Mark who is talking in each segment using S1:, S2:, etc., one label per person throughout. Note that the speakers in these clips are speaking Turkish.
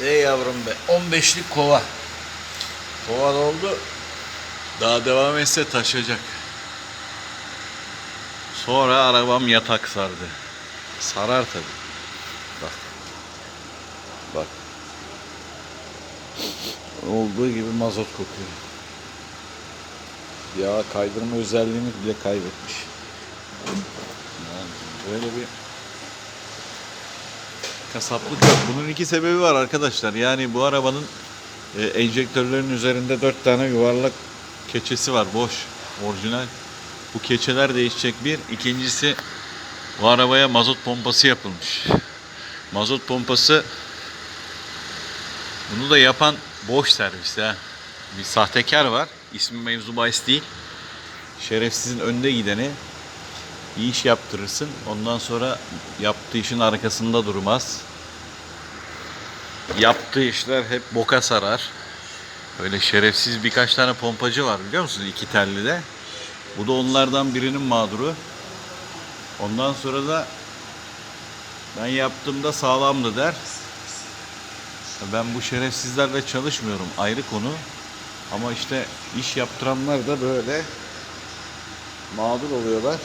S1: Ey yavrum be 15'lik kova. Kova doldu. Daha devam etse taşacak. Sonra arabam yatak sardı. Sarar tabi. Bak. Bak. Olduğu gibi mazot kokuyor. Yağ kaydırma özelliğini bile kaybetmiş. Yani böyle bir kasaplık yok. Bunun iki sebebi var arkadaşlar. Yani bu arabanın e, enjektörlerin üzerinde dört tane yuvarlak keçesi var. Boş. Orijinal. Bu keçeler değişecek bir. İkincisi bu arabaya mazot pompası yapılmış. Mazot pompası bunu da yapan boş servis ha. Bir sahtekar var. İsmi mevzu bahis değil. Şerefsizin önde gideni iyi iş yaptırırsın. Ondan sonra yaptığı işin arkasında durmaz. Yaptığı işler hep boka sarar. Öyle şerefsiz birkaç tane pompacı var biliyor musunuz? İki telli de. Bu da onlardan birinin mağduru. Ondan sonra da ben yaptığımda sağlamdı der. Ben bu şerefsizlerle çalışmıyorum ayrı konu. Ama işte iş yaptıranlar da böyle mağdur oluyorlar.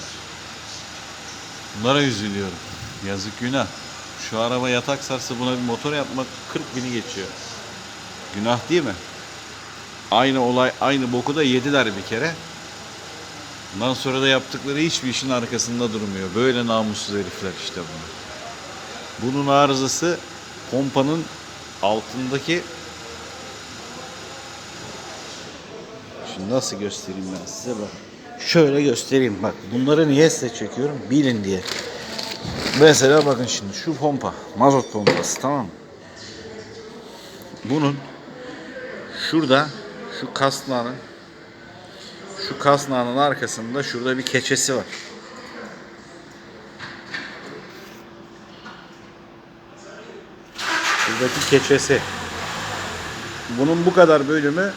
S1: Bunlara üzülüyorum. Yazık günah. Şu araba yatak sarsa buna bir motor yapmak 40 bini geçiyor. Günah değil mi? Aynı olay, aynı boku da yediler bir kere. Bundan sonra da yaptıkları hiçbir işin arkasında durmuyor. Böyle namussuz herifler işte bunlar. Bunun arızası pompanın altındaki Şimdi nasıl göstereyim ben size bak. Şöyle göstereyim bak. Bunları niye size çekiyorum? Bilin diye. Mesela bakın şimdi şu pompa. Mazot pompası tamam? Bunun şurada şu kasnağının şu kasnağının arkasında şurada bir keçesi var. Şuradaki keçesi. Bunun bu kadar bölümü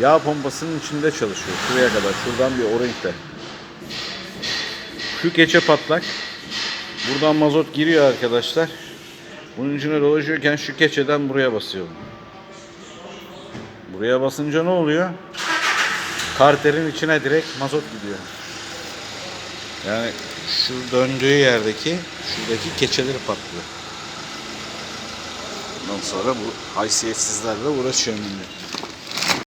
S1: yağ pompasının içinde çalışıyor. Şuraya kadar. Şuradan bir o-ringde. Şu keçe patlak. Buradan mazot giriyor arkadaşlar. Bunun içine dolaşıyorken şu keçeden buraya basıyorum. Buraya basınca ne oluyor? Karterin içine direkt mazot gidiyor. Yani şu döndüğü yerdeki şuradaki keçeleri patlıyor. Ondan sonra bu haysiyetsizlerle uğraşıyorum yine.